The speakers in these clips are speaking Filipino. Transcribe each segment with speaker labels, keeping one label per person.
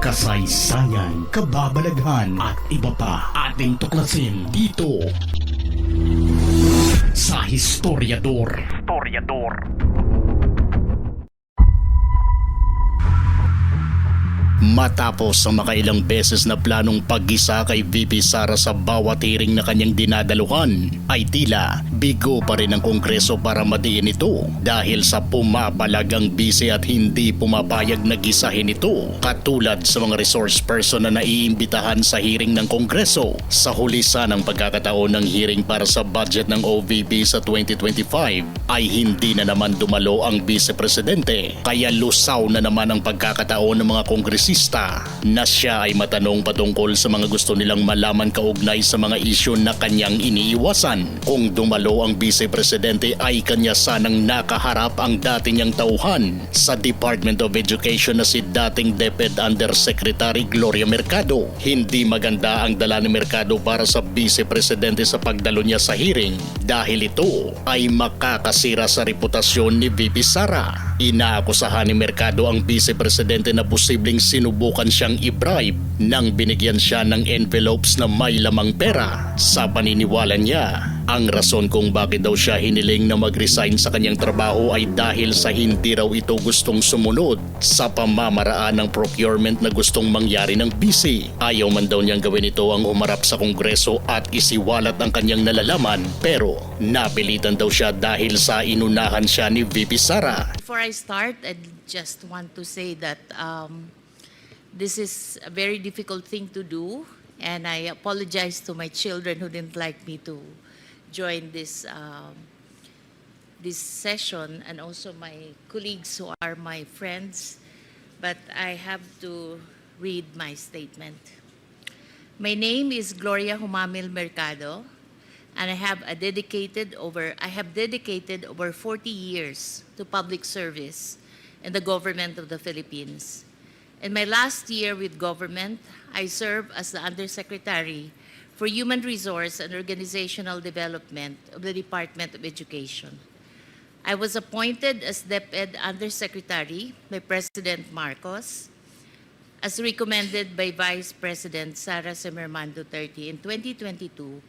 Speaker 1: kasaysayan, kababalaghan at iba pa ating tuklasin dito sa Historiador. Historiador. Matapos ang makailang beses na planong paggisa kay VP Sara sa bawat hearing na kanyang dinadaluhan, ay tila bigo pa rin ang Kongreso para madiin ito dahil sa pumapalag ang bise at hindi pumapayag na gisahin ito katulad sa mga resource person na naiimbitahan sa hearing ng Kongreso. Sa huli sanang pagkakataon ng hearing para sa budget ng OVP sa 2025 ay hindi na naman dumalo ang Vice Presidente kaya lusaw na naman ang pagkakataon ng mga kongresista na siya ay matanong patungkol sa mga gusto nilang malaman kaugnay sa mga isyu na kanyang iniiwasan. Kung dumalo ang Vice Presidente ay kanya sanang nakaharap ang dati niyang tauhan sa Department of Education na si dating DepEd Undersecretary Gloria Mercado. Hindi maganda ang dala ni Mercado para sa Vice Presidente sa pagdalo niya sa hearing dahil ito ay makakasira sa reputasyon ni VP Sara. Inaakusahan ni Mercado ang Vice Presidente na posibleng sinubukan siyang i-bribe nang binigyan siya ng envelopes na may lamang pera. Sa paniniwala niya, ang rason kung bakit daw siya hiniling na mag-resign sa kanyang trabaho ay dahil sa hindi raw ito gustong sumunod sa pamamaraan ng procurement na gustong mangyari ng BC. Ayaw man daw niyang gawin ito ang umarap sa kongreso at isiwalat ang kanyang nalalaman pero napilitan daw siya dahil sa inunahan siya ni VP Sara.
Speaker 2: Before I start, I just want to say that um, this is a very difficult thing to do, and I apologize to my children who didn't like me to join this um, this session, and also my colleagues who are my friends. But I have to read my statement. My name is Gloria Humamil Mercado, and I have a dedicated over I have dedicated over 40 years to public service in the government of the Philippines. In my last year with government, I served as the Undersecretary for Human Resource and Organizational Development of the Department of Education. I was appointed as DepEd Undersecretary by President Marcos as recommended by Vice President Sara Semerman Duterte in 2022,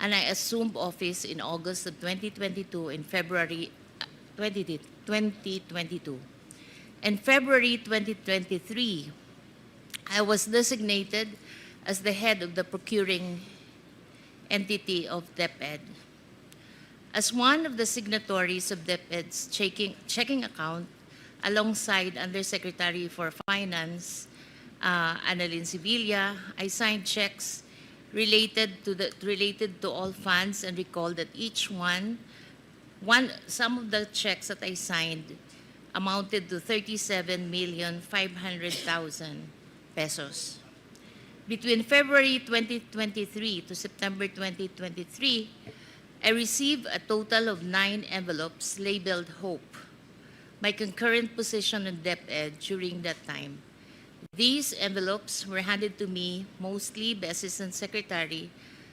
Speaker 2: and I assumed office in August of 2022 in February uh, 20 2022. In February 2023, I was designated as the head of the procuring entity of DepEd. As one of the signatories of DepEd's checking, checking account, alongside Undersecretary for Finance, uh, Annalyn Sevilla, I signed checks related to the related to all funds and recall that each one, one some of the checks that I signed amounted to 37 million 500,000 pesos. Between February 2023 to September 2023, I received a total of nine envelopes labeled Hope. My concurrent position in DepEd during that time. These envelopes were handed to me mostly by Assistant Secretary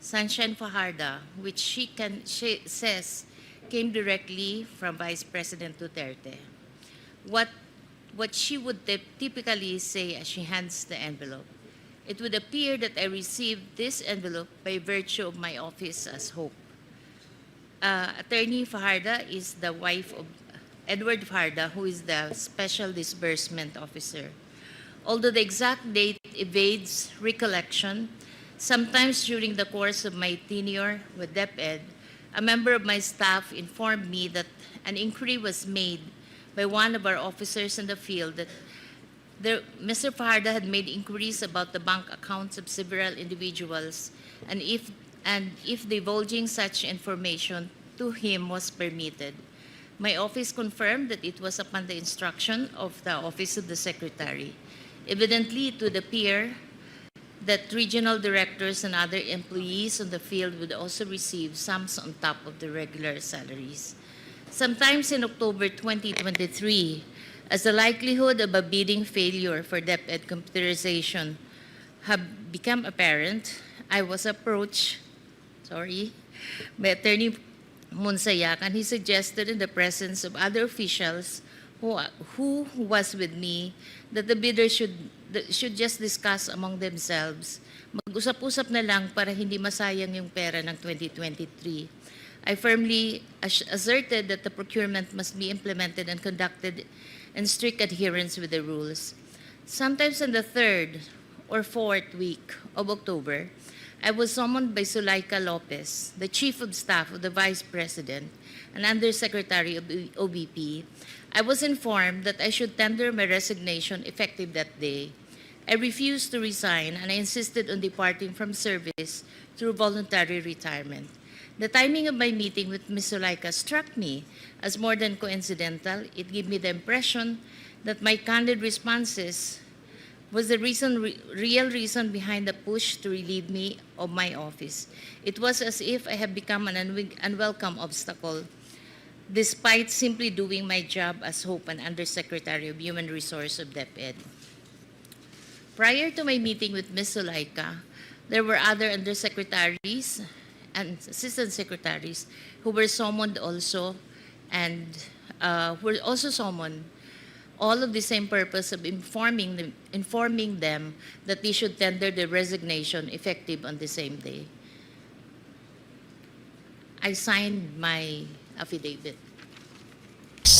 Speaker 2: Sunshine Fajarda, which she, can, she says came directly from Vice President Duterte. What, what she would typically say as she hands the envelope. It would appear that I received this envelope by virtue of my office as Hope. Uh, Attorney Fajarda is the wife of Edward Fajarda, who is the Special Disbursement Officer. Although the exact date evades recollection, sometimes during the course of my tenure with DepEd, a member of my staff informed me that an inquiry was made by one of our officers in the field that there, Mr. Fajarda had made inquiries about the bank accounts of several individuals and if, and if divulging such information to him was permitted. My office confirmed that it was upon the instruction of the Office of the Secretary. Evidently, it would appear that regional directors and other employees on the field would also receive sums on top of the regular salaries. Sometimes in October 2023, as the likelihood of a bidding failure for DepEd computerization have become apparent, I was approached, sorry, by Attorney Monsayak, and he suggested in the presence of other officials who, who was with me that the bidders should, should just discuss among themselves. Mag-usap-usap na lang para hindi masayang yung pera ng 2023. I firmly as- asserted that the procurement must be implemented and conducted in strict adherence with the rules. Sometimes in the third or fourth week of October, I was summoned by Sulaika Lopez, the Chief of Staff of the Vice President and Undersecretary of OBP. I was informed that I should tender my resignation effective that day. I refused to resign and I insisted on departing from service through voluntary retirement. The timing of my meeting with Ms. Sulaika struck me as more than coincidental. It gave me the impression that my candid responses was the reason, re- real reason behind the push to relieve me of my office. It was as if I had become an unwi- unwelcome obstacle, despite simply doing my job as Hope and Undersecretary of Human Resource of DepEd. Prior to my meeting with Ms. Sulaika, there were other undersecretaries and assistant secretaries who were summoned also and uh, were also summoned all of the same purpose of informing them, informing them that they should tender their resignation effective on the same day. I signed my affidavit.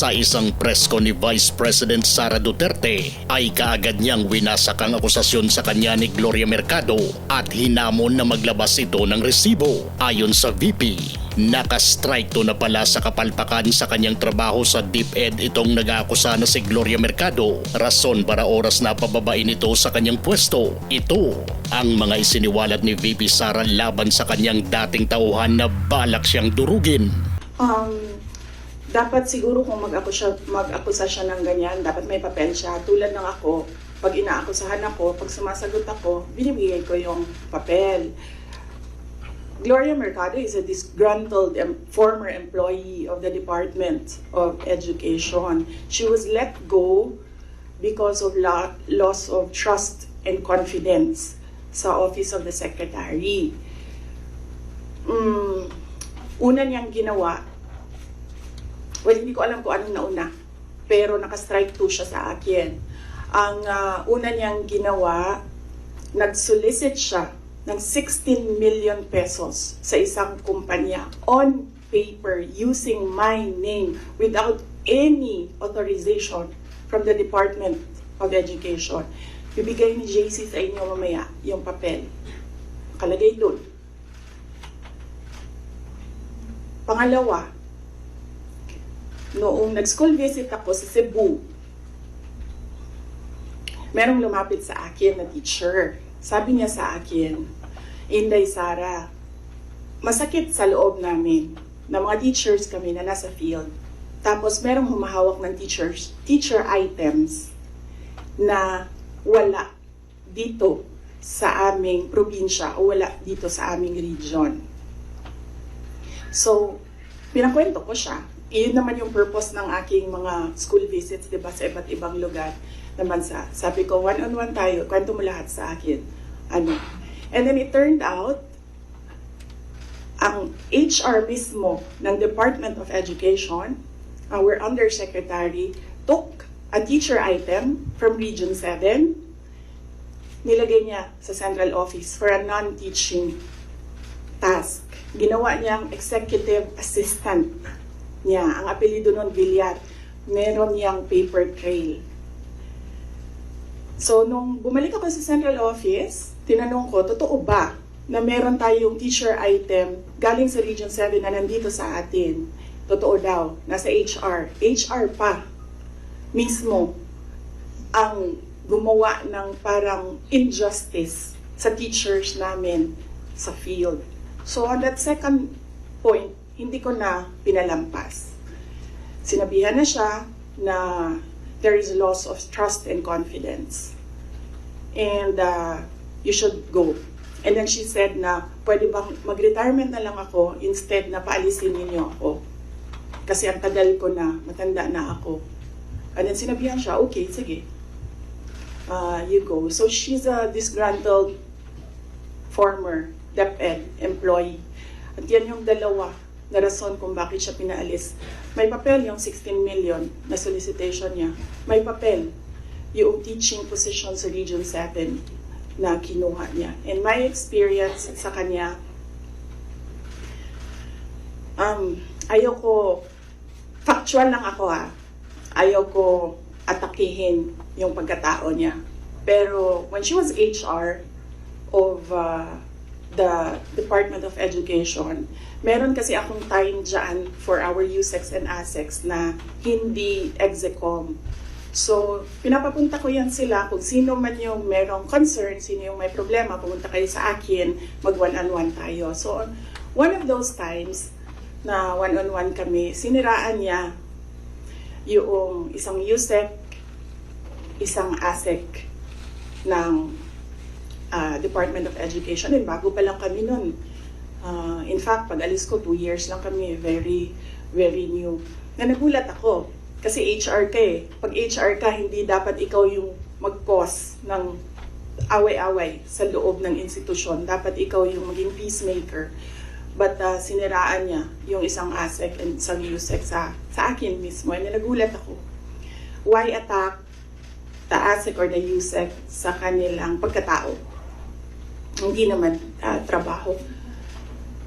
Speaker 1: Sa isang presko ni Vice President Sara Duterte ay kaagad niyang winasak ang akusasyon sa kanya ni Gloria Mercado at hinamon na maglabas ito ng resibo. Ayon sa VP, nakastrike to na pala sa kapalpakan sa kanyang trabaho sa DepEd itong nag-aakusa na si Gloria Mercado. Rason para oras na pababain ito sa kanyang pwesto. Ito ang mga isiniwalat ni VP Sara laban sa kanyang dating tauhan na balak siyang durugin.
Speaker 3: Um, dapat siguro kung mag-akusa, mag-akusa siya ng ganyan, dapat may papel siya. Tulad ng ako, pag inaakusahan ako, pag sumasagot ako, binibigay ko yung papel. Gloria Mercado is a disgruntled em- former employee of the Department of Education. She was let go because of la- loss of trust and confidence sa Office of the Secretary. Mm, una niyang ginawa, well, hindi ko alam kung anong nauna, pero naka-strike to siya sa akin. Ang ah, una niyang ginawa, nag-solicit siya ng 16 million pesos sa isang kumpanya on paper using my name without any authorization from the Department of Education. Bibigay ni JC sa inyo mamaya yung papel. Nakalagay doon. Pangalawa, noong nag-school visit ako sa Cebu, merong lumapit sa akin na teacher. Sabi niya sa akin, Inday Sara, masakit sa loob namin na mga teachers kami na nasa field. Tapos merong humahawak ng teachers, teacher items na wala dito sa aming probinsya o wala dito sa aming region. So, pinakwento ko siya. Iyon naman yung purpose ng aking mga school visits, di ba, sa iba't ibang lugar naman sa, sabi ko, one-on-one tayo, kwento mo lahat sa akin. Ano? And then it turned out, ang HR mismo ng Department of Education, our undersecretary, took a teacher item from Region 7, nilagay niya sa central office for a non-teaching task. Ginawa niyang executive assistant niya. Ang apelido nun, Villar. Meron niyang paper trail. So, nung bumalik ako sa central office, tinanong ko, totoo ba na meron tayong teacher item galing sa Region 7 na nandito sa atin? Totoo daw, nasa HR. HR pa mismo ang gumawa ng parang injustice sa teachers namin sa field. So on that second point, hindi ko na pinalampas. Sinabihan na siya na there is loss of trust and confidence. And uh, you should go. And then she said na, pwede bang mag-retirement na lang ako instead na paalisin ninyo ako. Kasi ang tagal ko na, matanda na ako. And then sinabihan siya, okay, sige. Uh, you go. So she's a disgruntled former DepEd employee. At yan yung dalawa na rason kung bakit siya pinaalis. May papel yung 16 million na solicitation niya. May papel yung teaching position sa Region 7 na kinuha niya. And my experience sa kanya, um, ayaw ko, factual lang ako ha, ayaw ko atakihin yung pagkatao niya. Pero when she was HR of uh, the Department of Education, meron kasi akong time dyan for our USEX and ASEX na hindi execom. So, pinapapunta ko yan sila kung sino man yung merong concern, sino yung may problema, pumunta kayo sa akin, mag one-on-one tayo. So, one of those times na one-on-one kami, siniraan niya yung isang USEC, isang ASEC ng ah, Department of Education. And bago pa lang kami nun. Ah, in fact, pag alis ko, two years lang kami, very, very new. Na nagulat ako, kasi HR ka eh. Pag HR ka, hindi dapat ikaw yung mag-cause ng away-away sa loob ng institusyon. Dapat ikaw yung maging peacemaker. But ah, siniraan niya yung isang ASEC and isang USEC sa, sa akin mismo. And nagulat ako. Why attack the ASEC or the USEC sa kanilang pagkatao? Hindi naman ah, trabaho.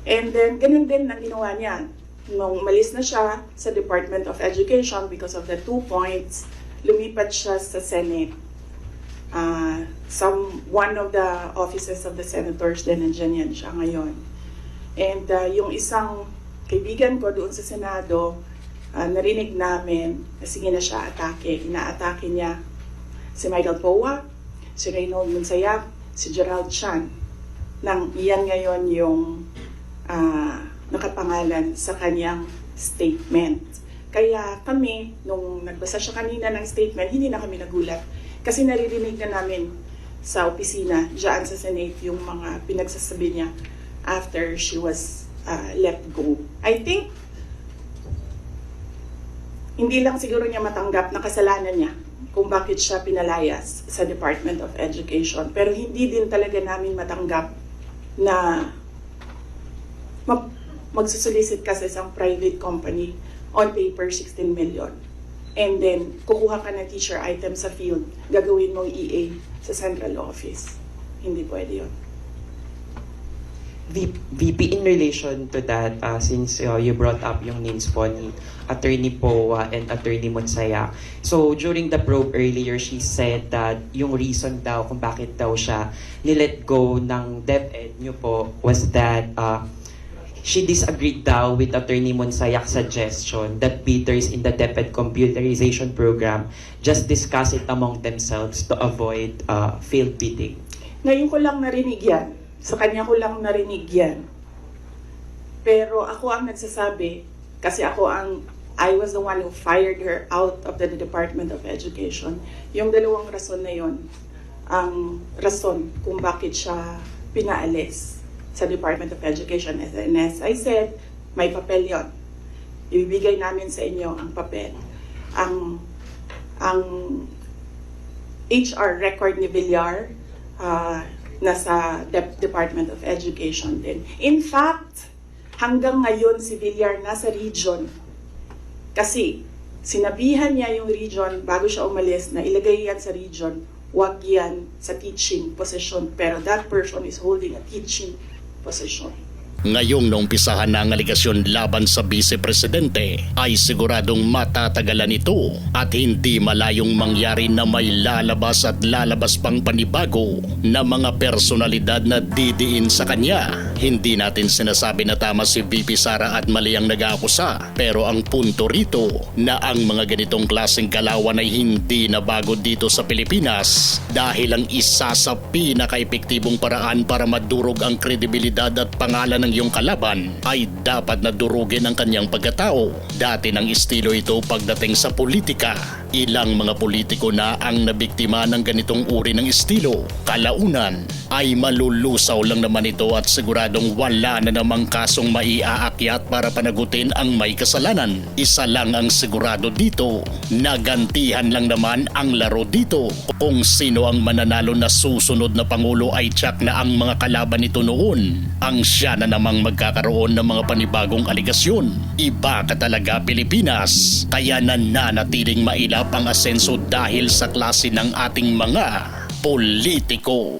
Speaker 3: And then, ganun din ang ginawa niya. Nung umalis na siya sa Department of Education because of the two points, lumipat siya sa Senate. Ah, some, one of the offices of the senators din, nandiyan yan siya ngayon. And ah, yung isang kaibigan ko doon sa Senado, ah, narinig namin na sige na siya atake. Inaatake niya si Michael Powa, si Reynold Munsayap, si Gerald Chan. Nang iyan ngayon yung ah, nakapangalan sa kanyang statement. Kaya kami, nung nagbasa siya kanina ng statement, hindi na kami nagulat. Kasi naririnig na namin sa opisina, dyan sa Senate, yung mga pinagsasabi niya after she was ah, let go. I think, hindi lang siguro niya matanggap na kasalanan niya kung bakit siya pinalayas sa Department of Education. Pero hindi din talaga namin matanggap na mag magsusolicit ka sa isang private company on paper 16 million. And then, kukuha ka ng teacher item sa field, gagawin mong EA sa central office. Hindi pwede yun.
Speaker 4: VP, in relation to that, uh, since uh, you brought up yung names po ni Attorney Poa and Attorney Monsaya. So, during the probe earlier, she said that yung reason daw kung bakit daw siya nilet go ng DepEd nyo po was that uh, she disagreed daw with Attorney Monsayak's suggestion that bidders in the DepEd computerization program just discuss it among themselves to avoid uh, failed bidding.
Speaker 3: Ngayon ko lang narinig yan. Sa kanya ko lang narinig yan. Pero ako ang nagsasabi, kasi ako ang, I was the one who fired her out of the Department of Education. Yung dalawang rason na yon ang rason kung bakit siya pinaalis sa Department of Education. And as I said, may papel yon. Ibibigay namin sa inyo ang papel. Ang ang HR record ni Villar, ah, nasa Dep- Department of Education din. In fact, hanggang ngayon si Villar nasa region. Kasi sinabihan niya yung region bago siya umalis na ilagay yan sa region, wag yan sa teaching position. Pero that person is holding a teaching position.
Speaker 1: Ngayong naumpisahan na ang aligasyon laban sa Vice Presidente ay siguradong matatagalan ito at hindi malayong mangyari na may lalabas at lalabas pang panibago na mga personalidad na didiin sa kanya. Hindi natin sinasabi na tama si VP Sara at mali ang nag-aakusa pero ang punto rito na ang mga ganitong klaseng galawan ay hindi na bago dito sa Pilipinas dahil ang isa sa pinaka-epektibong paraan para madurog ang kredibilidad at pangalan ng iyong kalaban ay dapat na durugin ang kanyang pagkatao. Dati ng estilo ito pagdating sa politika. Ilang mga politiko na ang nabiktima ng ganitong uri ng estilo. Kalaunan ay malulusaw lang naman ito at siguradong wala na namang kasong maiaakyat para panagutin ang may kasalanan. Isa lang ang sigurado dito, nagantihan lang naman ang laro dito. Kung sino ang mananalo na susunod na Pangulo ay tsak na ang mga kalaban nito noon. Ang siya na namang magkakaroon ng mga panibagong aligasyon. Iba ka talaga Pilipinas, kaya nananatiling mailap ang asenso dahil sa klase ng ating mga politiko.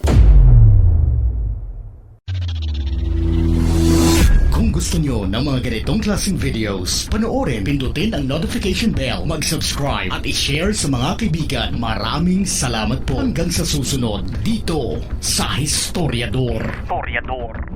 Speaker 1: Kung gusto nyo ng mga ganitong klaseng videos, panoorin, pindutin ang notification bell, mag-subscribe at i-share sa mga kaibigan. Maraming salamat po hanggang sa susunod dito sa Historiador. Historiador.